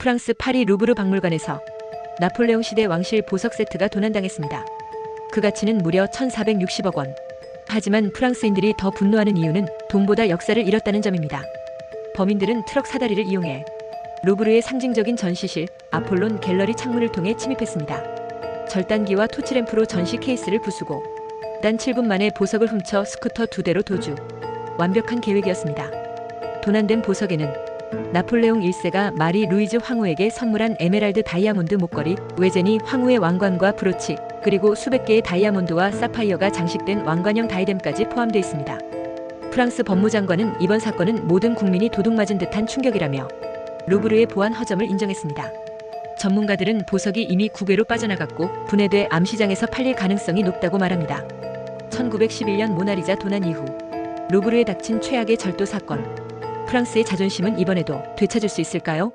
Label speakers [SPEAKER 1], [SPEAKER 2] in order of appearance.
[SPEAKER 1] 프랑스 파리 루브르 박물관에서 나폴레옹 시대 왕실 보석 세트가 도난당했습니다. 그 가치는 무려 1,460억 원. 하지만 프랑스인들이 더 분노하는 이유는 돈보다 역사를 잃었다는 점입니다. 범인들은 트럭 사다리를 이용해 루브르의 상징적인 전시실 아폴론 갤러리 창문을 통해 침입했습니다. 절단기와 토치램프로 전시 케이스를 부수고 단 7분 만에 보석을 훔쳐 스쿠터 두 대로 도주. 완벽한 계획이었습니다. 도난된 보석에는 나폴레옹 1세가 마리 루이즈 황후에게 선물한 에메랄드 다이아몬드 목걸이, 외제니 황후의 왕관과 브로치, 그리고 수백 개의 다이아몬드와 사파이어가 장식된 왕관형 다이뎀까지 포함되어 있습니다. 프랑스 법무장관은 이번 사건은 모든 국민이 도둑맞은 듯한 충격이라며 루브르의 보안 허점을 인정했습니다. 전문가들은 보석이 이미 국외로 빠져나갔고 분해돼 암시장에서 팔릴 가능성이 높다고 말합니다. 1911년 모나리자 도난 이후 루브르에 닥친 최악의 절도 사건. 프랑스의 자존심은 이번에도 되찾을 수 있을까요?